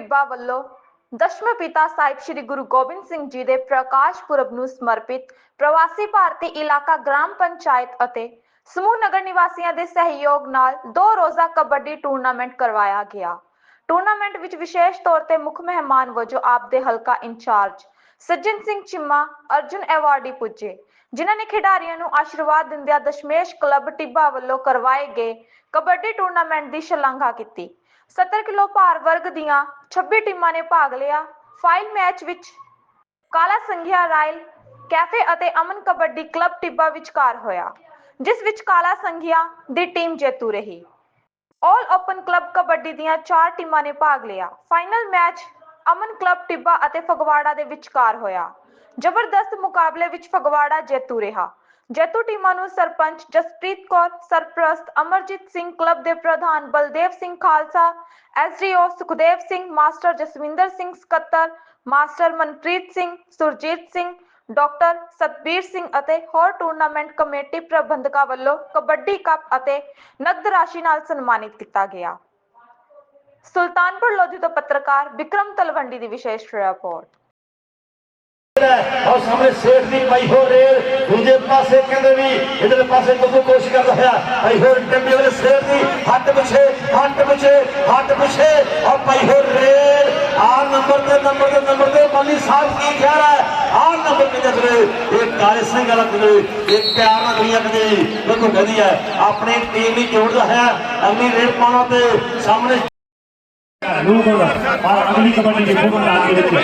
ਟਿੱਬਾ ਵੱਲੋਂ ਦਸ਼ਮ ਪਿਤਾ ਸਾਹਿਬ ਸ੍ਰੀ ਗੁਰੂ ਗੋਬਿੰਦ ਸਿੰਘ ਜੀ ਦੇ ਪ੍ਰਕਾਸ਼ ਪੁਰਬ ਨੂੰ ਸਮਰਪਿਤ ਪ੍ਰਵਾਸੀ ਭਾਰਤੀ ਇਲਾਕਾ ਗ੍ਰਾਮ ਪੰਚਾਇਤ ਅਤੇ ਸਮੂਹ ਨਗਰ ਨਿਵਾਸੀਆਂ ਦੇ ਸਹਿਯੋਗ ਨਾਲ ਦੋ ਰੋਜ਼ਾ ਕਬੱਡੀ ਟੂਰਨਾਮੈਂਟ ਕਰਵਾਇਆ ਗਿਆ। ਟੂਰਨਾਮੈਂਟ ਵਿੱਚ ਵਿਸ਼ੇਸ਼ ਤੌਰ ਤੇ ਮੁੱਖ ਮਹਿਮਾਨ ਵਜੋਂ ਆਪ ਦੇ ਹਲਕਾ ਇੰਚਾਰਜ ਸੱਜਣ ਸਿੰਘ ਚਿੰਮਾ, ਅਰਜੁਨ ਐਵਾਰਡੀ ਪੁੱਜੇ, ਜਿਨ੍ਹਾਂ ਨੇ ਖਿਡਾਰੀਆਂ ਨੂੰ ਆਸ਼ੀਰਵਾਦ ਦਿੰਦਿਆਂ ਦਸ਼ਮੇਸ਼ ਕਲੱਬ ਟਿੱਬਾ ਵੱਲੋਂ ਕਰਵਾਏ ਗਏ ਕਬੱਡੀ ਟੂਰਨਾਮੈਂਟ ਦੀ ਸ਼ਲਾਘਾ ਕੀਤੀ। 70 ਕਿਲੋ ਭਾਰ ਵਰਗ ਦੀਆਂ 26 ਟੀਮਾਂ ਨੇ ਭਾਗ ਲਿਆ। ਫਾਈਲ ਮੈਚ ਵਿੱਚ ਕਾਲਾ ਸੰਘਿਆ ਰਾਇਲ, ਕੈਫੇ ਅਤੇ ਅਮਨ ਕਬੱਡੀ ਕਲੱਬ ਟਿੱਬਾ ਵਿਚਕਾਰ ਹੋਇਆ, ਜਿਸ ਵਿੱਚ ਕਾਲਾ ਸੰਘਿਆ ਦੀ ਟੀਮ ਜੇਤੂ ਰਹੀ। ਆਲ ਓਪਨ ਕਲੱਬ ਕਬੱਡੀ ਦੀਆਂ ਚਾਰ ਟੀਮਾਂ ਨੇ ਭਾਗ ਲਿਆ। Final match Aman club Tibba ਅਤੇ ਫਗਵਾੜਾ ਦੇ ਵਿਚਕਾਰ ਹੋਇਆ। ਜ਼ਬਰਦਸਤ ਮੁਕਾਬਲੇ ਵਿੱਚ ਫਗਵਾੜਾ ਜੇਤੂ ਰਿਹਾ। ਜੇਤੂ ਟੀਮਾਂ ਨੂੰ ਸਰਪੰਚ ਜਸਪ੍ਰੀਤ ਕੌਰ, ਸਰਪ੍ਰਸਤ ਅਮਰਜੀਤ ਸਿੰਘ ਕਲੱਬ ਦੇ ਪ੍ਰਧਾਨ ਬਲਦੇਵ ਸਿੰਘ ਖਾਲਸਾ ਐਸਡੀਓ ਸੁਖਦੇਵ ਸਿੰਘ, ਮਾਸਟਰ ਜਸਵਿੰਦਰ ਸਿੰਘ ਸਕੱਤਰ, ਮਾਸਟਰ ਮਨਪ੍ਰੀਤ ਸਿੰਘ, ਸੁਰਜੀਤ ਸਿੰਘ, ਡਾਕਟਰ ਸਤਬੀਰ ਸਿੰਘ ਅਤੇ ਹੋਰ ਟੂਰਨਾਮੈਂਟ ਕਮੇਟੀ ਪ੍ਰਬੰਧਕਾਂ ਵੱਲੋਂ ਕਬੱਡੀ ਕੱਪ ਅਤੇ ਨਕਦ ਰਾਸ਼ੀ ਨਾਲ ਸਨਮਾਨਿਤ ਕੀਤਾ ਗਿਆ। ਸੁਲਤਾਨਪੁਰ ਲੋਧੀ ਤੋਂ ਪੱਤਰਕਾਰ ਵਿਕਰਮ ਤਲਵੰਡੀ ਦੀ ਵਿਸ਼ੇਸ਼ ਰਿਪੋਰਟ। ਔਰ ਸਾਹਮਣੇ ਸੇਠ ਦੀ ਪਾਈ ਹੋ ਰੇਲ, ਦੂਜੇ ਪਾਸੇ ਕਹਿੰਦੇ ਵੀ ਇਧਰਲੇ ਪਾਸੇ ਬੱਬੂ ਕੋਸ਼ਿਸ਼ ਕਰਦਾ ਹੋਇਆ, ਪਾਈ ਹੋ ਟੰਬੇ ਵਾਲੇ ਸੇਠ ਦੀ ਹੱਥ ਪਿਛੇ ਹੱਥ ਪਿਛੇ ਹੱਥ ਪਿਛੇ, ਔਰ ਪਾਈ ਹੋ ਰੇਲ ਆ ਨੰਬਰ ਤੇ ਨੰਬਰ ਤੇ ਨੰਬਰ ਤੇ ਮੱਲੀ ਸਾਹਿਬ ਕੀ ਕਹਿ ਰਹਾ ਹੈ? ਆ ਨੰਬਰ ਕਿੰਨੇ ਤੇ ਇਹ ਕਾਲੇ ਸਿੰਘ ਵਾਲਾ ਤੇ ਇਹ ਪਿਆਰ ਨਾਲ ਦੁਨੀਆ ਕਦੇ ਦੇਖੋ ਕਹਦੀ ਹੈ? ਆਪਣੀ ਟੀਮ ਹੀ ਜੋੜਦਾ ਹੈ, ਅਗਲੀ ਰੇਡ ਪਾਉਣਾ ਤੇ ਸਾਹਮਣੇ ਲੋਗੋਂ ਔਰ ਅਗਲੀ ਕਬੱਡੀ ਦੇ ਫੁੱਲ ਮੈਦਾਨ ਦੇ ਵਿੱਚ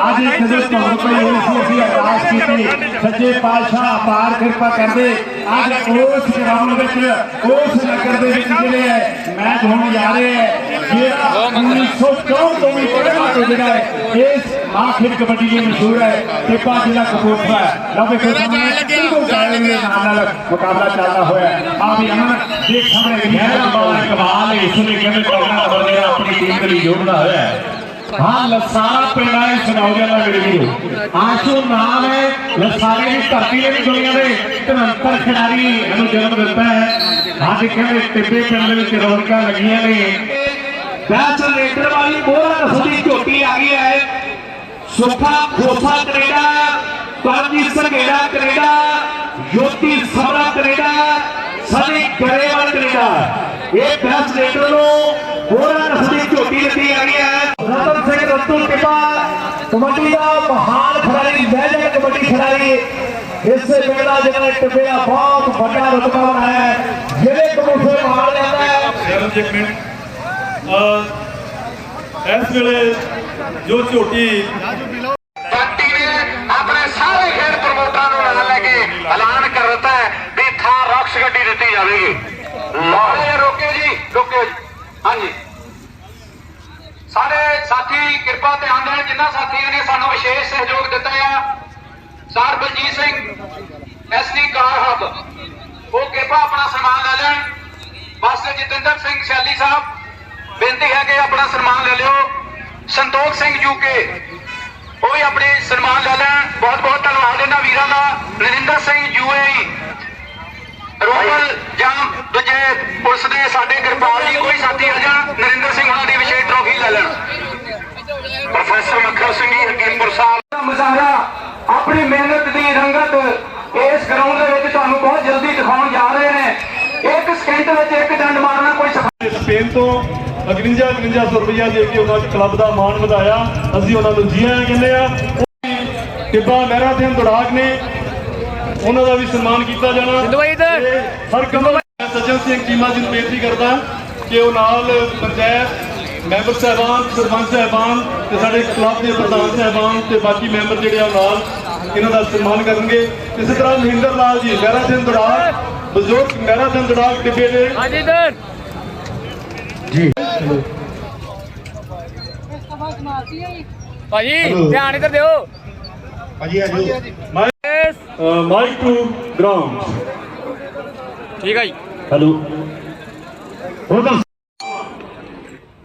ਅੱਜ ਇੱਕ ਦਿਨ ਤੁਹਾਨੂੰ ਕੋਈ ਹੋਈ ਸੀ ਅਸੀਂ ਅਰਦਾਸ ਕੀਤੀ ਸੱਚੇ ਪਾਤਸ਼ਾਹ ਅਪਾਰ ਕਿਰਪਾ ਕਰਦੇ ਅੱਜ ਉਸ ਗਰਾਊਂਡ ਵਿੱਚ ਉਸ ਨਗਰ ਦੇ ਵਿੱਚ ਜਿਹੜੇ ਹੈ ਮੈਚ ਹੋਣ ਜਾ ਰਹੇ ਹੈ ਜਿਹੜਾ 1964 ਤੋਂ ਵੀ ਪਹਿਲਾਂ ਤੋਂ ਜਿਹੜਾ ਹੈ ਇਸ ਮਾਂ ਖੇਡ ਕਬੱਡੀ ਲਈ ਮਸ਼ਹੂਰ ਹੈ ਟਿੱਪਾ ਜ਼ਿਲ੍ਹਾ ਕਪੂਰਥਲਾ ਹੈ ਲਓ ਵੇਖੋ ਸਾਹਮਣੇ ਬਿਲਕੁਲ ਦਾਇਰੇ ਦੇ ਨਾਲ ਨਾਲ ਮੁਕਾਬਲਾ ਚੱਲਦਾ ਹੋਇਆ ਹੈ ਆ ਵੀ ਅਮਨ ਦੇਖ ਸਾਹਮਣੇ ਮਹਿਲਾ ਬਾਲ ਕਮਾਲ ਹੈ ਇਸ ਨੇ ਕਹਿੰਦੇ ਪਹਿਲਾਂ ਨੰਬਰ ਦੇ ਆਪਣੀ ਟੀਮ ਦੇ ਲਈ ਜੋੜਦਾ ਹੋਇਆ ਹੈ। ਹਾਂ, ਲਸਾਰਾ ਪਿੰਡ ਹੈ ਇਸ ਨੌਜਵਾਨ ਮੇਰੇ ਵੀਰੋ। ਆਸ਼ੂ ਨਾਮ ਹੈ, ਲਸਾਰੇ ਦੀ ਧਰਤੀ ਦੇ ਦੁਨੀਆ ਦੇ 73 ਖਿਡਾਰੀ ਇਹਨੂੰ ਜਨਮ ਦਿੱਤਾ ਹੈ। ਅੱਜ ਕਹਿੰਦੇ ਟਿੱਬੇ ਪਿੰਡ ਦੇ ਵਿੱਚ ਰੌਣਕਾਂ ਲੱਗੀਆਂ ਨੇ। ਬੈਚ ਰੇਡਰ ਵਾਲੀ ਮੋਹਰਾ ਨਸਲੀ ਝੋਟੀ ਆ ਗਈ ਹੈ। Sukha Khosa Canada Paramjit Sanghera Canada Jyoti Swara Canada Sunny Grewal Canada. ਇਹ ਬੈਚ ਰੇਡਰ ਨੂੰ ਮੋਹਰਾ ਨਸਲੀ ਝੋਟੀ ਦਿੱਤੀ ਆ ਗਈ ਹੈ ਰਤਨ ਸਿੰਘ ਰਤੂ ਟਿਪਾ ਕਬੱਡੀ ਦਾ ਮਹਾਨ ਖਿਡਾਰੀ ਮਹਿਲਾ ਕਬੱਡੀ ਖਿਡਾਰੀ ਇਸੇ ਮੇਲਾ ਜਿਹੜਾ ਟਿੱਬੇ ਦਾ ਬਹੁਤ ਵੱਡਾ ਰੁਤਬਾ ਬਣਾਇਆ ਹੈ ਜਿਹੜੇ ਕਬੂਤਰ ਮਾਰ ਲੈਂਦਾ ਹੈ ਸਿਰਫ ਇੱਕ ਮਿੰਟ ਅਹ ਇਸ ਵੇਲੇ ਜੋ ਝੋਟੀ ਪਾਰਟੀ ਨੇ ਆਪਣੇ ਸਾਰੇ ਖੇਡ ਪ੍ਰਮੋਟਰਾਂ ਨੂੰ ਨਾਲ ਲੈ ਕੇ ਐਲਾਨ ਹਾਂਜੀ। ਸਾਰੇ ਸਾਥੀ ਕਿਰਪਾ ਧਿਆਨ ਦੇਣ ਜਿਨ੍ਹਾਂ ਸਾਥੀਆਂ ਨੇ ਸਾਨੂੰ ਵਿਸ਼ੇਸ਼ ਸਹਿਯੋਗ ਦਿੱਤਾ ਆ, sir Baljit Singh SD car hub, ਉਹ ਕਿਰਪਾ ਆਪਣਾ ਸਨਮਾਨ ਲੈ ਲੈਣ। ਮਾਸਟਰ ਜਤਿੰਦਰ ਸਿੰਘ ਸ਼ੈਲੀ ਸਾਹਿਬ, ਬੇਨਤੀ ਹੈ ਕਿ ਆਪਣਾ ਸਨਮਾਨ ਲੈ ਲਿਓ। ਸੰਤੋਖ ਸਿੰਘ ਯੂਕੇ ਉਹ ਵੀ ਆਪਣੇ ਸਨਮਾਨ ਲੈ ਲੈਣ। ਬਹੁਤ ਬਹੁਤ ਧੰਨਵਾਦ ਇਹਨਾਂ ਵੀਰਾਂ ਦਾ। ਨਰਿੰਦਰ ਸਿੰਘ ਯੂਏਈ ਰੋਮਲ ਪੁਲਿਸ ਦੇ ਸਾਡੇ ਕਿਰਪਾਲ ਜੀ ਕੋਈ ਸਾਥੀ ਆ ਜਾਣ ਨਰਿੰਦਰ ਸਿੰਘ ਉਹਨਾਂ ਦੀ ਵਿਸ਼ੇਸ਼ ਟਰੋਫੀ ਲੈ ਲੈਣ। ਪ੍ਰੋਫੈਸਰ ਮੱਖਰ ਸਿੰਘ ਜੀ ਹਕੀਮਪੁਰ ਸਾਹਿਬ। ਦਾ ਮੁਜ਼ਾਹਰਾ ਆਪਣੀ ਮਿਹਨਤ ਦੀ ਰੰਗਤ ਇਸ ਗਰਾਊਂਡ ਦੇ ਵਿੱਚ ਤੁਹਾਨੂੰ ਬਹੁਤ ਜਲਦੀ ਦਿਖਾਉਣ ਜਾ ਰਹੇ ਨੇ। ਇੱਕ ਸਕਿੰਟ ਵਿੱਚ ਇੱਕ ਡੰਡ ਮਾਰਨਾ ਕੋਈ ਸਪੇਨ ਤੋਂ 51 5100 ਰੁਪਇਆ ਦੇ ਕੇ ਉਹਨਾਂ ਦੇ ਕਲੱਬ ਦਾ ਮਾਣ ਵਧਾਇਆ ਅਸੀਂ ਉਹਨਾਂ ਨੂੰ ਜੀ ਆਇਆਂ ਕਹਿੰਦੇ ਆ। ਟਿੱਬਾ ਮੈਰਾਥਨ ਦੌੜਾਕ ਨੇ ਉਹਨਾਂ ਦਾ ਵੀ ਸਨਮਾਨ ਕੀਤਾ ਜਾਣਾ। ਤੇ ਹਰ ਕਮਲ ਮੈਂ ਸੱਜਣ ਸਿੰਘ ਚੀਮਾ ਜੀ ਨੂੰ ਬੇਨਤੀ ਕਰਦਾ ਕਿ ਉਹ ਨਾਲ ਪੰਚਾਇਤ ਮੈਂਬਰ ਸਾਹਿਬਾਨ ਸਰਪੰਚ ਸਾਹਿਬਾਨ ਤੇ ਸਾਡੇ ਕਲੱਬ ਦੇ ਪ੍ਰਧਾਨ ਸਾਹਿਬਾਨ ਤੇ ਬਾਕੀ ਮੈਂਬਰ ਜਿਹੜੇ ਆ ਨਾਲ ਇਹਨਾਂ ਦਾ ਸਨਮਾਨ ਕਰਨਗੇ। ਇਸੇ ਤਰ੍ਹਾਂ ਮਹਿੰਦਰ ਲਾਲ ਜੀ ਮੈਰਾਥਨ ਦੌੜਾਕ ਬਜ਼ੁਰਗ ਮੈਰਾਥਨ ਦੌੜਾਕ ਟਿੱਬੇ ਦੇ ਭਾਜੀ ਧਿਆਨ ਇੱਧਰ ਦਿਓ। ਭਾਜੀ ਆਜੋ ਮਾਈਕ ਟੂ ਗਰਾਊਂਡ। ਠੀਕ ਆ ਜੀ। ਹੈਲੋ। ਹੋਰ ਦੱਸ।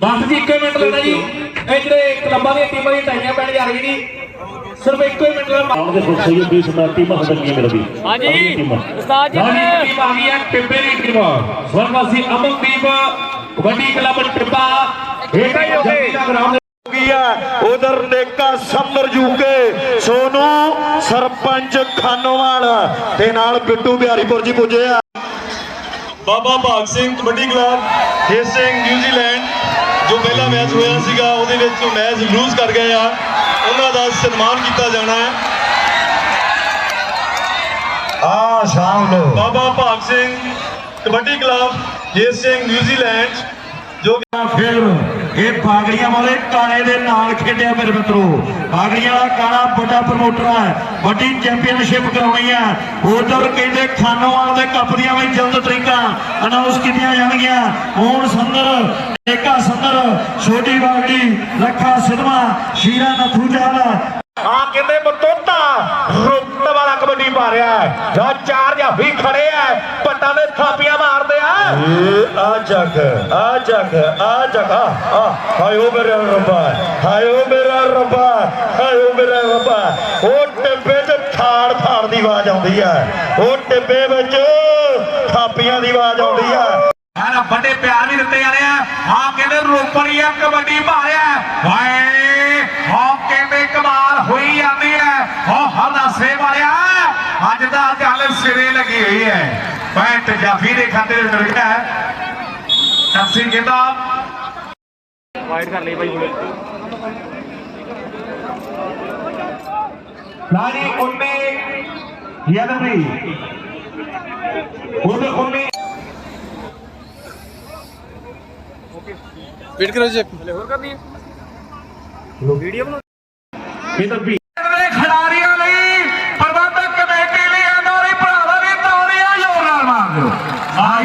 ਬਸ ਜੀ 1 ਮਿੰਟ ਲੈਣਾ ਜੀ। ਇਹ ਜਿਹੜੇ ਕਲੱਬਾਂ ਦੀਆਂ ਟੀਮਾਂ ਦੀਆਂ ਟਾਈਆਂ ਪੈਣ ਜਾ ਰਹੀ ਜੀ। ਸਿਰਫ 1 ਮਿੰਟ ਦਾ ਆਉਣ ਦੇ ਫੁੱਟ ਸਹੀ ਵੀ ਸਮਾ ਟੀਮਾਂ ਹਟਣਗੀਆਂ ਮੇਰੇ ਵੀ ਹਾਂਜੀ। ਉਸਤਾਦ ਜੀ ਟੀਮ ਆ ਗਈ ਹੈ ਟਿੱਬੇ ਦੀ ਟੀਮ ਸਵਰਗਵਾਸੀ ਅਮਨਦੀਪ ਕਬੱਡੀ ਕਲੱਬ ਟਿੱਬਾ। ਹੇਠਾਂ ਹੀ ਹੋ ਗਏ। ਗਿਆ ਉਧਰ ਨੇਕਾ ਸੰਦਰ ਜੂਕੇ। ਸੋਨੂ ਸਰਪੰਚ ਖਾਨੋਵਾਲ ਤੇ ਨਾਲ ਬਿੱਟੂ ਬਿਹਾਰੀਪੁਰ ਜੀ ਪੁੱਜੇ ਆ Baba Bhag Singh kabaddi club Singh New Zealand ਜੋ ਪਹਿਲਾ ਮੈਚ ਹੋਇਆ ਸੀਗਾ ਉਹਦੇ ਵਿੱਚ ਉਹ ਮੈਚ ਲੂਜ਼ ਕਰ ਗਏ ਆ। ਉਹਨਾਂ ਦਾ ਸਨਮਾਨ ਕੀਤਾ ਜਾਣਾ ਹੈ। ਆ ਸ਼ਾਮ ਨੂੰ ਬਾਬਾ ਭਾਗ ਸਿੰਘ ਕਬੱਡੀ ਕਲੱਬ ਜੇਸ ਸਿੰਘ ਨਿਊਜ਼ੀਲੈਂਡ ਜੋ ਫਿਲਮ ਇਹ ਪਾਗੜੀਆਂ ਵਾਲੇ ਕਾਣੇ ਦੇ ਨਾਲ ਖੇਡਿਆ ਮੇਰੇ ਮਿੱਤਰੋ। ਬਾਗੜੀਆਂ ਵਾਲਾ ਕਾਣਾ ਵੱਡਾ ਪ੍ਰਮੋਟਰ ਹੈ, ਵੱਡੀ ਚੈਂਪੀਅਨਸ਼ਿਪ ਕਰਾਉਣੀ ਹੈ। ਉਧਰ ਕਹਿੰਦੇ ਖਾਨੋਵਾਲ ਦੇ ਕੱਪ ਦੀਆਂ ਵੀ ਜਲਦ ਤਰੀਕਾਂ ਅਨਾਉਂਸ ਕੀਤੀਆਂ ਜਾਣਗੀਆਂ। ਹੁਣ ਸੁੰਦਰ ਏਕਾ ਸੁੰਦਰ, ਛੋਟੀ ਬਾਗੜੀ ਲੱਖਾ ਸਿਧਵਾ ਸ਼ੀਰਾ ਨਥੂਜਾਲ ਆ ਕਹਿੰਦੇ ਬਤੋਤਾ ਰੁੱਤ ਵਾਲਾ ਕਬੱਡੀ ਪਾ ਰਿਹਾ ਹੈ। ਜਾਂ ਚਾਰ ਜਾਂ ਵੀ ਖੜੇ ਆ ਮਾਰਦੇ ਆ ਆ ਜਗ ਆ ਜਗ ਆ ਜਗ ਆ ਹਾਇਓ ਰੱਬਾ ਹਾਇਓ ਮੇਰਾ ਰੱਬਾ ਉਹ ਟਿੱਬੇ ਤੇ ਥਾੜ ਥਾੜ ਦੀ ਆਵਾਜ਼ ਆਉਂਦੀ ਹੈ ਉਹ ਟਿੱਬੇ ਵਿੱਚ ਥਾਪੀਆਂ ਦੀ ਆਵਾਜ਼ ਆਉਂਦੀ ਹੈ ਯਾਰ, ਵੱਡੇ ਪਿਆਰ ਵੀ ਦਿੱਤੇ ਜਾਣੇ ਆ। ਆ ਕਹਿੰਦੇ ਰੋਪੜੀਆ ਕਬੱਡੀ ਮਾਰਿਆ। ਹਾਏ ਆ ਕਹਿੰਦੇ ਕਮਾਲ ਹੋਈ ਜਾਂਦੀ ਹੈ ਹੋ ਹਲਾਸੇ ਵਾਲਿਆ ਅੱਜ ਦਾ ਗੱਲ ਸਿਰੇ ਲੱਗੀ ਹੋਈ ਹੈ। ਪੈਂਟ ਜਾਫੀ ਦੇ ਖਾਤੇ ਡਰ ਗਿਆ ਟੱਸੀ ਕਹਿੰਦਾ ਵਾਈਟ ਕਰ ਲਈ ਭਾਈ ਲਾਰੀ ਉਹਨੇ ਯਾਦਵੀ ਉਹਦੇ ਉਹਨੇ ਵੇਟ ਕਰੋ ਜੀ ਹਲੇ ਹੋਰ ਕਰਨੀ ਹੈ? ਵੀਡੀਓ ਬਣਾ ਇਧਰ ਵੀ ਦੇ ਖਿਡਾਰੀਆਂ ਲਈ ਪ੍ਰਬੰਧਕ ਕਮੇਟੀ ਲਈ ਅਨੋਰੀ ਭਰਾਵਾਂ ਦੀ ਤੌੜੀਆਂ ਜ਼ੋਰ ਨਾਲ ਮਾਰ ਦਿਓ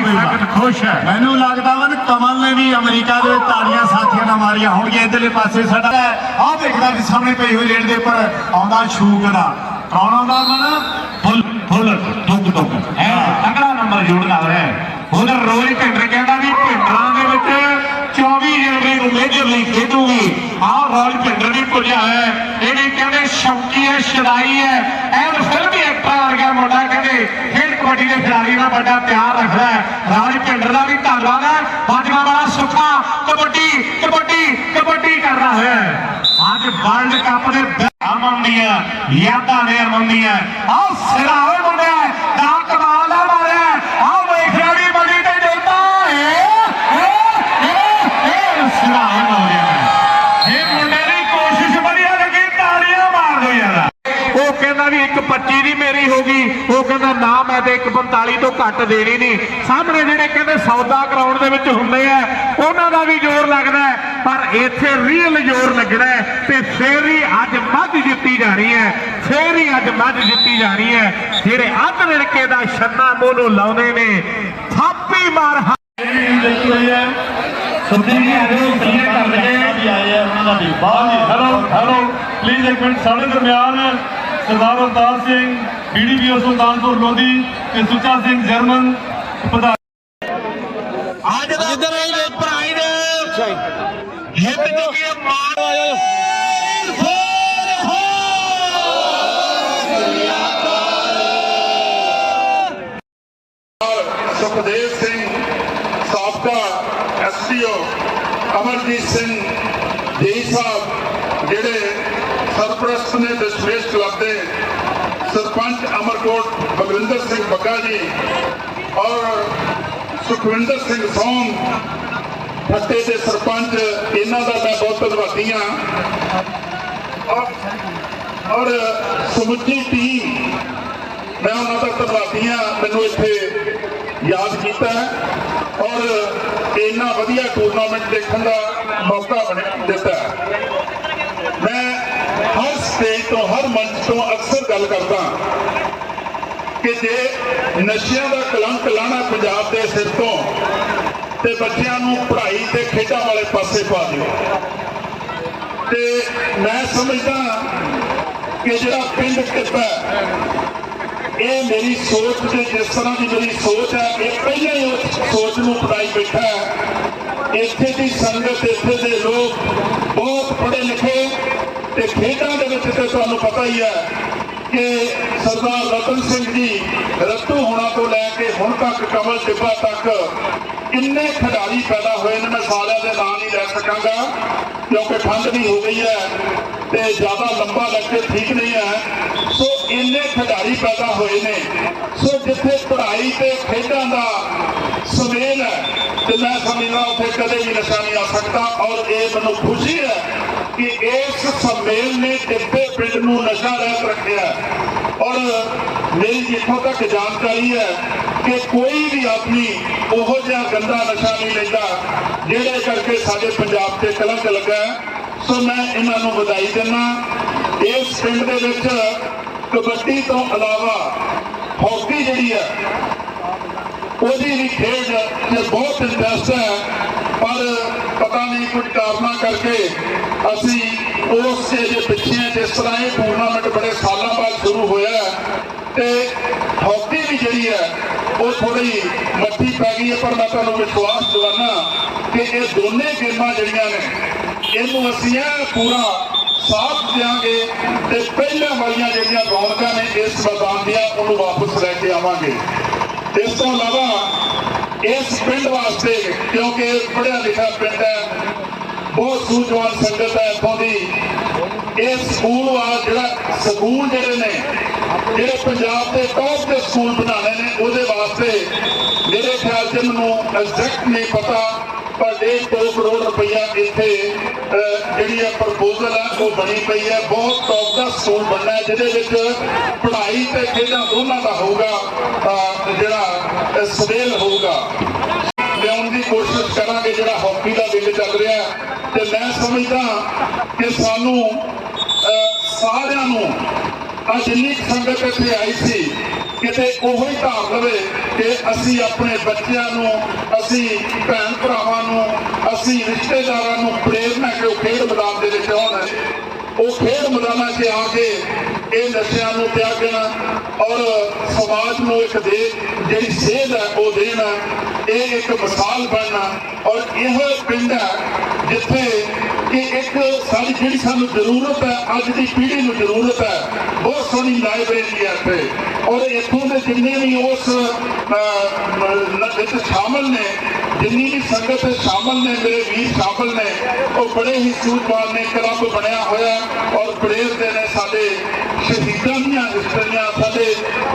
ਖੁਸ਼ ਹੈ। ਮੈਨੂੰ ਲੱਗਦਾ ਵਾ ਕਿ ਕਮਲ ਨੇ ਵੀ ਅਮਰੀਕਾ ਦੇ ਵਿੱਚ ਤਾੜੀਆਂ ਸਾਥੀਆਂ ਨਾਲ ਮਾਰੀਆਂ। ਹੋਣਗੀਆਂ ਇਧਰਲੇ ਪਾਸੇ ਸਾਡਾ ਆਹ ਦੇਖਦਾ ਕਿ ਸਾਹਮਣੇ ਪਈ ਹੋਈ ਰੇਡ ਦੇ ਉੱਪਰ ਆਉਂਦਾ ਸ਼ੂਕ ਦਾ ਕੌਣ ਆਉਂਦਾ ਮਨ ਫੁੱਲ ਫੁੱਲ ਦੁੱਗ ਦੁੱਗ ਹੈ ਅਗਲਾ ਨੰਬਰ ਜੋੜਨਾ ਹੈ। ਉਧਰ ਰੋਈ ਭਿੰਡਰ ਕਹਿੰਦਾ ਵੀ ਭਿੰਡਰਾਂ ਦੇ ਵਿੱਚ 24 ਜਨਵਰੀ ਨੂੰ ਮੇਜਰ ਲਈ ਖੇਡੂਗੀ। ਆਹ ਰੋਲ ਭਿੰਡਰ ਵੀ ਪੁੱਜਿਆ ਹੈ। ਇਹਨੇ ਕਹਿੰਦੇ ਸ਼ੌਕੀ ਹੈ ਸ਼ਦਾਈ ਹੈ। ਐਨ ਫਿਲਮੀ ਐਕਟਰ ਵਰਗਾ ਮੁੰਡਾ ਕਹਿੰਦੇ ਕਬੱਡੀ ਦੇ ਖਿਡਾਰੀ ਨਾਲ ਵੱਡਾ ਪਿਆਰ ਰੱਖਦਾ ਹੈ। ਰਾਜ ਭਿੰਡਰ ਦਾ ਵੀ ਧੰਨਵਾਦ ਹੈ। ਬਾਜਵਾ ਵਾਲਾ ਸੁੱਖਾ ਕਬੱਡੀ ਕਬੱਡੀ ਕਬੱਡੀ ਕਰਦਾ ਹੈ। ਅੱਜ ਵਰਲਡ ਕੱਪ ਦੇ ਆਮੰਦੀਆਂ ਯਾਦਾਂ ਨੇ ਆਮੰਦੀਆਂ ਆਹ ਸਿਰਾਵੇ ਮੁੰਡਿਆ ਦਾ ਕਮਾਲ ਦਾ ਮਾਰਿਆ ਆਹ ਵੇਖਿਆ ਵੀ ਬੜੀ ਤੇ ਦੇਤਾ ਏ ਏ ਏ ਏ ਸਿਰਾਵੇ ਮੁੰਡਿਆ ਇਹ ਮੁੰਡੇ ਦੀ ਕੋਸ਼ਿਸ਼ ਬੜੀ ਲੱਗੀ ਤਾੜੀਆਂ ਮਾਰ ਦੋ ਯਾਰ ਉਹ ਕਹਿੰਦਾ ਵੀ 1.25 ਦੀ ਮੇਰੀ ਹੋ ਗਈ। ਮੈਂ ਤੇ 1.45 ਤੋਂ ਘੱਟ ਦੇਣੀ ਨਹੀਂ। ਸਾਹਮਣੇ ਜਿਹੜੇ ਕਹਿੰਦੇ ਸੌਦਾ ਕਰਾਉਣ ਦੇ ਵਿੱਚ ਹੁੰਦੇ ਆ ਉਹਨਾਂ ਦਾ ਵੀ ਜ਼ੋਰ ਲੱਗਦਾ ਹੈ, ਪਰ ਇੱਥੇ ਰੀਅਲ ਜ਼ੋਰ ਲੱਗਣਾ ਹੈ ਤੇ ਫੇਰ ਹੀ ਅੱਜ ਮੱਝ ਜਿੱਤੀ ਜਾਣੀ ਹੈ। ਫੇਰ ਹੀ ਅੱਜ ਮੱਝ ਜਿੱਤੀ ਜਾਣੀ ਹੈ। ਜਿਹੜੇ ਅੱਧ ਰਿੜਕੇ ਦਾ ਛੰਨਾ ਮੂੰਹ ਨੂੰ ਲਾਉਂਦੇ ਨੇ ਥਾਪੀ ਮਾਰ ਹੈ ਨੇ ਅਗਲੇ ਕਲੀਅਰ ਕਰ ਲਗੇ ਆਏ ਆ ਉਹਨਾਂ ਦਾ ਵੀ ਹਾਂਜੀ ਹੈਲੋ ਹੈਲੋ ਪਲੀਜ਼ ਇੱਕ ਮਿੰਟ ਸਾਡੇ ਦਰਮਿਆਨ ਸਰਦਾਰ ਅਵਤਾਰ ਸਿੰਘ ਬੀਡੀਪੀਓ ਸੁਲਤਾਨਪੁਰ ਲੋਧੀ ਤੇ ਸੁੱਚਾ ਸਿੰਘ ਜਰਮਨ ਪ੍ਰਧਾਨ। ਅੱਜ ਦਾ ਜਿੱਧਰ ਆਈ ਦੇ ਭਰਾਈ ਦੇ ਹਿੱਤ ਚੁੱਕੀ ਮਾਰ। ਸੁਖਦੇਵ ਸਿੰਘ ਸਾਬਕਾ ਐਸਪੀਓ ਅਮਰਜੀਤ ਸਿੰਘ ਜੀ ਸਾਹਿਬ ਜਿਹੜੇ ਸਰਪ੍ਰਸਤ ਨੇ ਦਸ਼ਮੇਸ਼ ਕਲੱਬ ਦੇ ਸਰਪੰਚ ਅਮਰਕੋਟ, ਬਲਵਿੰਦਰ ਸਿੰਘ ਬੱਗਾ ਜੀ ਔਰ ਸੁਖਵਿੰਦਰ ਸਿੰਘ ਸੋਮ ਫੱਟੇ ਦੇ ਸਰਪੰਚ, ਇਹਨਾਂ ਦਾ ਮੈਂ ਬਹੁਤ ਧੰਨਵਾਦੀ ਹਾਂ। ਔਰ ਸਮੁੱਚੀ ਟੀਮ ਮੈਂ ਉਹਨਾਂ ਦਾ ਧੰਨਵਾਦੀ ਹਾਂ, ਮੈਨੂੰ ਇੱਥੇ ਯਾਦ ਕੀਤਾ ਔਰ ਇੰਨਾ ਵਧੀਆ ਟੂਰਨਾਮੈਂਟ ਦੇਖਣ ਦਾ ਮੌਕਾ ਬਣ ਦਿੱਤਾ ਮੈਂ ਸਟੇਜ ਤੋਂ ਹਰ ਮੰਚ ਤੋਂ ਅਕਸਰ ਗੱਲ ਕਰਦਾ ਕਿ ਜੇ ਨਸ਼ਿਆਂ ਦਾ ਕਲੰਕ ਲਾਣਾ ਪੰਜਾਬ ਦੇ ਸਿਰ ਤੋਂ ਤੇ ਬੱਚਿਆਂ ਨੂੰ ਪੜ੍ਹਾਈ ਤੇ ਖੇਡਾਂ ਵਾਲੇ ਪਾਸੇ ਪਾ ਦਿਓ। ਤੇ ਮੈਂ ਸਮਝਦਾ ਕਿ ਜਿਹੜਾ ਪਿੰਡ ਟਿੱਬਾ ਹੈ, ਇਹ ਮੇਰੀ ਸੋਚ ਤੇ ਜਿਸ ਤਰ੍ਹਾਂ ਦੀ ਮੇਰੀ ਸੋਚ ਹੈ ਇਹ ਪਹਿਲਾਂ ਹੀ ਉਸ ਸੋਚ ਨੂੰ ਪੜਾਈ ਬੈਠਾ ਹੈ। ਇੱਥੇ ਦੀ ਸੰਗਤ ਇੱਥੇ ਦੇ ਲੋਕ ਬਹੁਤ ਪੜ੍ਹੇ ਲਿਖੇ ਤੇ ਖੇਡਾਂ ਦੇ ਵਿੱਚ ਤੇ ਤੁਹਾਨੂੰ ਪਤਾ ਹੀ ਹੈ ਕਿ ਸਰਦਾਰ ਰਤਨ ਸਿੰਘ ਜੀ ਰੱਤੂ ਹੋਣਾ ਤੋਂ ਲੈ ਕੇ ਹੁਣ ਤੱਕ ਕਮਲ ਟਿੱਬਾ ਤੱਕ ਕਿੰਨੇ ਖਿਡਾਰੀ ਪੈਦਾ ਹੋਏ ਨੇ ਮੈਂ ਸਾਰਿਆਂ ਦੇ ਨਾਂ ਨਹੀਂ ਲੈ ਸਕਾਂਗਾ, ਕਿਉਂਕਿ ਠੰਡ ਵੀ ਹੋ ਗਈ ਹੈ ਤੇ ਜ਼ਿਆਦਾ ਲੰਬਾ ਲੈਕਚਰ ਠੀਕ ਨਹੀਂ ਹੈ। ਸੋ ਇੰਨੇ ਖਿਡਾਰੀ ਪੈਦਾ ਹੋਏ ਨੇ। ਸੋ ਜਿੱਥੇ ਪੜ੍ਹਾਈ ਤੇ ਖੇਡਾਂ ਦਾ ਸੁਮੇਲ ਹੈ, ਤੇ ਮੈਂ ਸਮਝਦਾ ਉੱਥੇ ਕਦੇ ਵੀ ਨਸ਼ਾ ਨਹੀਂ ਆ ਸਕਦਾ ਔਰ ਇਹ ਮੈਨੂੰ ਖੁਸ਼ੀ ਹੈ ਕਿ ਇਸ ਸੰਮੇਲ ਨੇ ਟਿੱਬੇ ਪਿੰਡ ਨੂੰ ਨਸ਼ਾ ਰਹਿਤ ਰੱਖਿਆ ਔਰ ਮੇਰੀ ਜਿੱਥੋਂ ਤੱਕ ਜਾਣਕਾਰੀ ਹੈ ਕਿ ਕੋਈ ਵੀ ਆਦਮੀ ਉਹੋ ਜਿਹਾ ਗੰਦਾ ਨਸ਼ਾ ਨਹੀਂ ਲੈਂਦਾ, ਜਿਹੜੇ ਕਰਕੇ ਸਾਡੇ ਪੰਜਾਬ ਤੇ ਕਲੰਕ ਲੱਗਾ ਹੈ। ਸੋ ਮੈਂ ਇਹਨਾਂ ਨੂੰ ਵਧਾਈ ਦਿੰਦਾ ਇਸ ਪਿੰਡ ਦੇ ਵਿੱਚ ਕਬੱਡੀ ਤੋਂ ਇਲਾਵਾ ਹਾਕੀ ਜਿਹੜੀ ਹੈ, ਉਹਦੀ ਵੀ ਖੇਡ 'ਚ ਬਹੁਤ ਇੰਟਰਸਟ ਹੈ। ਪਰ ਪਤਾ ਨਹੀਂ ਕੁਝ ਕਾਰਨਾਂ ਕਰਕੇ ਅਸੀਂ ਉਸ ਦੇ ਪਿੱਛੇ ਜਿਸ ਤਰ੍ਹਾਂ ਇਹ ਟੂਰਨਾਮੈਂਟ ਬੜੇ ਸਾਲਾਂ ਬਾਅਦ ਸ਼ੁਰੂ ਹੋਇਆ ਹੈ ਤੇ ਹਾਕੀ ਵੀ ਜਿਹੜੀ ਹੈ, ਉਹ ਥੋੜੀ ਮੱਠੀ ਪੈ ਗਈ ਹੈ, ਪਰ ਮੈਂ ਤੁਹਾਨੂੰ ਵਿਸ਼ਵਾਸ ਦਿਵਾਨਾ ਕਿ ਇਹ ਦੋਨੇ ਗੇਮਾਂ ਜਿਹੜੀਆਂ ਨੇ, ਇਹਨੂੰ ਅਸੀਂ ਪੂਰਾ ਸਾਥ ਦਿਆਂਗੇ ਤੇ ਪਹਿਲਾਂ ਵਾਲੀਆਂ ਜਿਹੜੀਆਂ ਰੌਣਕਾਂ ਨੇ ਇਸ ਮੈਦਾਨ ਦੀਆਂ, ਉਹਨੂੰ ਵਾਪਸ ਲੈ ਕੇ ਆਵਾਂਗੇ। ਇਸ ਤੋਂ ਇਲਾਵਾ ਇਸ ਪਿੰਡ ਵਾਸਤੇ, ਕਿਉਂਕਿ ਇਹ ਪੜ੍ਹਿਆ ਲਿਖਿਆ ਪਿੰਡ ਹੈ, ਬਹੁਤ ਸੂਝਵਾਨ ਸੰਗਤ ਹੈ ਇੱਥੋਂ ਦੀ। ਇਹ ਸਕੂਲ ਆ, ਜਿਹੜਾ ਸਕੂਲ ਜਿਹੜੇ ਨੇ, ਜਿਹੜੇ ਪੰਜਾਬ ਦੇ ਟੌਪ ਦੇ ਸਕੂਲ ਬਣਾਉਣੇ ਨੇ, ਉਹਦੇ ਵਾਸਤੇ ਮੇਰੇ ਖਿਆਲ 'ਚ ਮੈਨੂੰ ਐਗਜ਼ੈਕਟ ਨਹੀਂ ਪਤਾ। ਪਰ 1.5 ਕਰੋੜ ਰੁਪਈਆ ਇੱਥੇ ਜਿਹੜੀ ਹੈ ਪ੍ਰਪੋਜ਼ਲ ਹੈ ਉਹ ਬਣੀ ਪਈ ਹੈ ਬਹੁਤ ਟੌਪ ਦਾ ਸਕੂਲ ਬਣਨਾ ਜਿਹਦੇ ਵਿੱਚ ਪੜ੍ਹਾਈ ਤੇ ਖੇਡਾਂ ਦੋਨਾਂ ਦਾ ਹੋਊਗਾ ਜਿਹੜਾ ਸਵੇਲ ਹੋਊਗਾ। ਲਿਆਉਣ ਦੀ ਕੋਸ਼ਿਸ਼ ਕਰਾਂਗੇ ਜਿਹੜਾ ਹਾਕੀ ਦਾ ਬਿੱਲ ਚੱਲ ਰਿਹਾ ਤੇ ਮੈਂ ਸਮਝਦਾ ਕਿ ਸਾਨੂੰ ਸਾਰਿਆਂ ਨੂੰ ਅੱਜ ਜਿੰਨੀ ਕੁ ਸੰਗਤ ਇੱਥੇ ਆਈ ਸੀ ਕਿਤੇ ਉਹੋ ਹੀ ਧਾਰ ਲਵੇ ਕਿ ਅਸੀਂ ਆਪਣੇ ਬੱਚਿਆਂ ਨੂੰ, ਅਸੀਂ ਭੈਣ ਭਰਾਵਾਂ ਨੂੰ, ਅਸੀਂ ਰਿਸ਼ਤੇਦਾਰਾਂ ਨੂੰ ਪ੍ਰੇਰਨਾ ਕਿ ਉਹ ਖੇਡ ਮੈਦਾਨ ਦੇ ਵਿੱਚ ਆਉਣ? ਉਹ ਖੇਡ ਮੈਦਾਨਾਂ 'ਚ ਆ ਕੇ ਇਹ ਨਸ਼ਿਆਂ ਨੂੰ ਤਿਆਗਣ ਔਰ ਸਮਾਜ ਨੂੰ ਇੱਕ ਦੇ, ਜਿਹੜੀ ਸੇਧ ਹੈ ਉਹ ਦੇਣ, ਇਹ ਇੱਕ ਮਿਸਾਲ ਬਣਨਾ ਔਰ ਇਹੋ ਪਿੰਡ ਹੈ ਜਿੱਥੇ ਕਿ ਇੱਕ ਸਾਡੀ ਜਿਹੜੀ ਸਾਨੂੰ ਜ਼ਰੂਰਤ ਹੈ, ਅੱਜ ਦੀ ਪੀੜ੍ਹੀ ਨੂੰ ਜ਼ਰੂਰਤ ਹੈ, ਬਹੁਤ ਸੋਹਣੀ ਲਾਇਬ੍ਰੇਰੀ ਹੈ ਇੱਥੇ। ਔਰ ਇੱਥੋਂ ਦੇ ਜਿੰਨੇ ਵੀ ਉਸ ਵਿੱਚ ਸ਼ਾਮਲ ਨੇ, ਜਿੰਨੀ ਵੀ ਸੰਗਤ ਸ਼ਾਮਲ ਨੇ, ਮੇਰੇ ਵੀਰ ਸ਼ਾਮਲ ਨੇ, ਉਹ ਬੜੇ ਹੀ ਸੂਝਵਾਨ ਨੇ ਕਲੱਬ ਬਣਿਆ ਹੋਇਆ ਔਰ ਪ੍ਰੇਰਦੇ ਨੇ ਸਾਡੇ ਸ਼ਹੀਦਾਂ ਦੀਆਂ ਹਿਸਟਰੀਆਂ, ਸਾਡੇ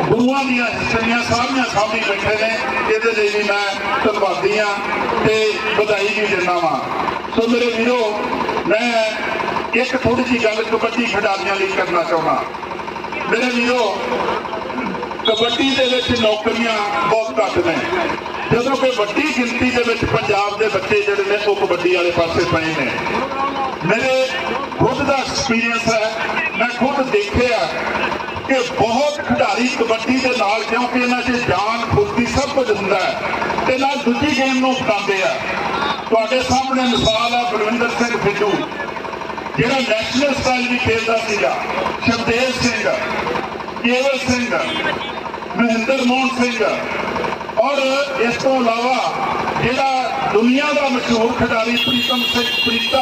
ਗੁਰੂਆਂ ਦੀਆਂ ਹਿਸਟਰੀਆਂ, ਸਾਰੀਆਂ ਸਾਹਮਣੇ ਬੈਠੇ ਨੇ। ਇਹਦੇ ਲਈ ਵੀ ਮੈਂ ਧੰਨਵਾਦੀ ਹਾਂ ਤੇ ਵਧਾਈ ਵੀ ਦਿੰਦਾ ਵਾਂ। ਸੋ ਮੇਰੇ ਵੀਰੋ, ਮੈਂ ਇੱਕ ਥੋੜੀ ਜਿਹੀ ਗੱਲ ਕਬੱਡੀ ਖਿਡਾਰੀਆਂ ਲਈ ਕਰਨਾ ਚਾਹੁੰਦਾ। ਮੇਰੇ ਵੀਰੋ ਕਬੱਡੀ ਦੇ ਵਿੱਚ ਨੌਕਰੀਆਂ ਬਹੁਤ ਘੱਟ ਨੇ। ਜਦੋਂ ਕਿ ਵੱਡੀ ਗਿਣਤੀ ਦੇ ਵਿੱਚ ਪੰਜਾਬ ਦੇ ਬੱਚੇ ਜਿਹੜੇ ਨੇ, ਉਹ ਕਬੱਡੀ ਵਾਲੇ ਪਾਸੇ ਪਏ ਨੇ। ਮੇਰੇ ਖੁਦ ਦਾ ਐਕਸਪੀਰੀਅੰਸ ਹੈ, ਮੈਂ ਖੁਦ ਦੇਖਿਆ ਕਿ ਬਹੁਤ ਖਿਡਾਰੀ ਕਬੱਡੀ ਦੇ ਨਾਲ, ਕਿਉਂਕਿ ਇਹਨਾਂ 'ਚ ਜਾਨ, ਫੁਰਤੀ ਸਭ ਕੁਝ ਹੁੰਦਾ ਹੈ ਤੇ ਨਾਲ ਦੂਜੀ ਗੇਮ ਨੂੰ ਅਪਣਾਉਂਦੇ ਆ। ਤੁਹਾਡੇ ਸਾਹਮਣੇ ਮਿਸਾਲ ਹੈ ਬਲਵਿੰਦਰ ਸਿੰਘ ਫਿੱਟੂ ਜਿਹੜਾ ਨੈਸ਼ਨਲ ਸਟਾਈਲ ਵੀ ਖੇਡਦਾ ਸੀਗਾ। ਸ਼ਬਦੇਵ ਸਿੰਘ, ਕੇਵਲ ਸਿੰਘ ਮਹਿੰਦਰ ਮੋਹਨ ਸਿੰਘ। ਔਰ ਇਸ ਤੋਂ ਇਲਾਵਾ ਜਿਹੜਾ ਦੁਨੀਆ ਦਾ ਮਸ਼ਹੂਰ ਖਿਡਾਰੀ ਪ੍ਰੀਤਮ ਸਿੰਘ ਪ੍ਰੀਤਾ,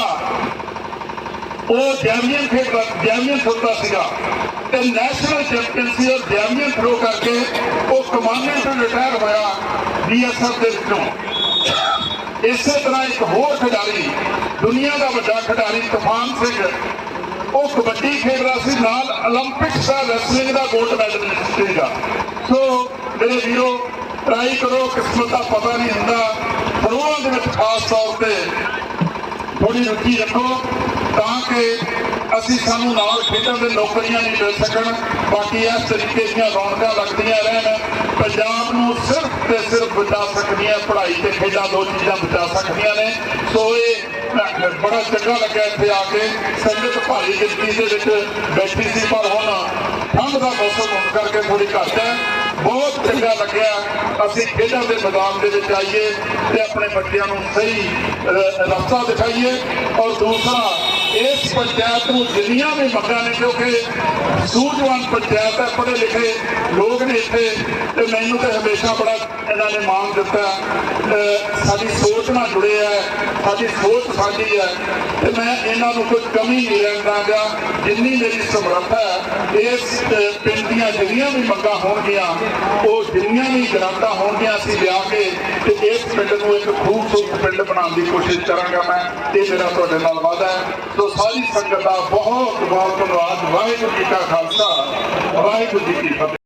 ਉਹ ਜੈਵਲੀਨ ਖੇਡਦਾ ਜੈਵਲੀਨ ਖੇਡਦਾ ਸੀਗਾ। ਤੇ ਨੈਸ਼ਨਲ ਚੈਂਪੀਅਨਸ਼ਿਪ ਔਰ ਜੈਵਲੀਨ ਥਰੋ ਕਰਕੇ ਉਹ ਕਮਾਂਡੈਂਟ ਰਿਟਾਇਰ ਹੋਇਆ ਬੀਐਸਐਫ ਦੇ ਵਿੱਚੋਂ। ਇਸੇ ਤਰ੍ਹਾਂ ਇੱਕ ਹੋਰ ਖਿਡਾਰੀ, ਦੁਨੀਆ ਦਾ ਵੱਡਾ ਖਿਡਾਰੀ ਤੂਫਾਨ ਸਿੰਘ ਉਹ ਕਬੱਡੀ ਖੇਡ ਖੇਡਦਾ ਸੀ ਨਾਲ 올림픽ਸ ਦਾ ਰੈਸਲਿੰਗ ਦਾ ਗੋਲਡ ਮੈਡਲ ਜਿੱਤੇਗਾ। ਸੋ ਮੇਰੇ ਵੀਰੋ ਟਰਾਈ ਕਰੋ, ਕਿਸਮਤ ਦਾ ਪਤਾ ਨਹੀਂ ਹੁੰਦਾ। ਫਰੋਹਾਂ ਦੇ ਵਿੱਚ ਖਾਸ ਤੌਰ ਤੇ ਥੋੜੀ ਰੁਚੀ ਰੱਖੋ, ਤਾਂ ਕਿ ਅਸੀਂ ਸਾਨੂੰ ਨਾਲ ਖੇਡਣ ਦੇ ਨੌਕਰੀਆਂ ਨਹੀਂ ਮਿਲ ਸਕਣ। ਬਾਕੀ ਇਸ ਤਰੀਕੇ ਦੀਆਂ ਰੌਣਕਾਂ ਲੱਗਦੀਆਂ ਰਹਿਣ। ਪੰਜਾਬ ਨੂੰ ਸਿਰਫ ਤੇ ਸਿਰਫ ਬਚਾ ਸਕਦੀਆਂ, ਪੜ੍ਹਾਈ ਤੇ ਖੇਡਾਂ ਦੋ ਚੀਜ਼ਾਂ ਬਚਾ ਸਕਦੀਆਂ ਨੇ। ਸੋ ਇਹ ਬੜਾ ਚੰਗਾ ਲੱਗਿਆ ਇੱਥੇ ਆ ਕੇ। ਸੰਗਤ ਭਾਰੀ ਗਿਣਤੀ ਦੇ ਵਿੱਚ ਬੈਠੀ ਸੀ ਪਰ ਹੁਣ ਠੰਡ ਦਾ ਮੌਸਮ ਹੋਣ ਕਰਕੇ ਥੋੜੀ ਘੱਟ ਹੈ। ਬਹੁਤ ਚੰਗਾ ਲੱਗਿਆ। ਅਸੀਂ ਖੇਡਾਂ ਦੇ ਮੈਦਾਨ ਦੇ ਵਿੱਚ ਆਈਏ ਤੇ ਆਪਣੇ ਬੱਚਿਆਂ ਨੂੰ ਸਹੀ ਅਹ, ਰਸਤਾ ਦਿਖਾਈਏ। ਔਰ ਦੂਸਰਾ ਇਸ ਪੰਚਾਇਤ ਨੂੰ ਜਿੰਨੀਆਂ ਵੀ ਮੰਗਾਂ ਨੇ, ਕਿਉਂਕਿ ਸੂਝਵਾਨ ਪੰਚਾਇਤ ਹੈ, ਪੜ੍ਹੇ ਲਿਖੇ ਲੋਕ ਨੇ ਇੱਥੇ, ਤੇ ਮੈਨੂੰ ਤੇ ਹਮੇਸ਼ਾ ਬੜਾ ਇਹਨਾਂ ਨੇ ਮਾਣ ਦਿੱਤਾ। ਸਾਡੀ ਸੋਚ ਨਾਲ ਜੁੜੇ ਹੈ ਸਾਡੀ ਸੋਚ ਸਾਂਝੀ ਹੈ ਤੇ ਮੈਂ ਇਹਨਾਂ ਨੂੰ ਕੋਈ ਕਮੀ ਨਹੀਂ ਰਹਿਣ ਦਾਂਗਾ। ਜਿੰਨੀ ਮੇਰੀ ਸਮਰੱਥਾ ਇਸ ਪਿੰਡ ਦੀਆਂ ਜਿੰਨੀਆਂ ਵੀ ਮੰਗਾਂ ਹੋਣਗੀਆਂ, ਉਹ ਜਿੰਨੀਆਂ ਵੀ ਗਰਾਂਟਾਂ ਹੋਣਗੀਆਂ ਅਸੀਂ ਲਿਆ ਕੇ, ਤੇ ਇਸ ਪਿੰਡ ਨੂੰ ਇੱਕ ਖੂਬਸੂਰਤ ਪਿੰਡ ਬਣਾਉਣ ਦੀ ਕੋਸ਼ਿਸ਼ ਕਰਾਂਗਾ ਮੈਂ ਇਹ ਮੇਰਾ ਤੁਹਾਡੇ ਨਾਲ ਵਾਅਦਾ ਹੈ। ਸੋ ਸਾਰੀ ਸੰਗਤ ਦਾ ਬਹੁਤ ਬਹੁਤ ਧੰਨਵਾਦ। ਵਾਹਿਗੁਰੂ ਜੀ ਕਾ ਖਾਲਸਾ, ਵਾਹਿਗੁਰੂ ਜੀ ਕੀ ਫਤਿਹ।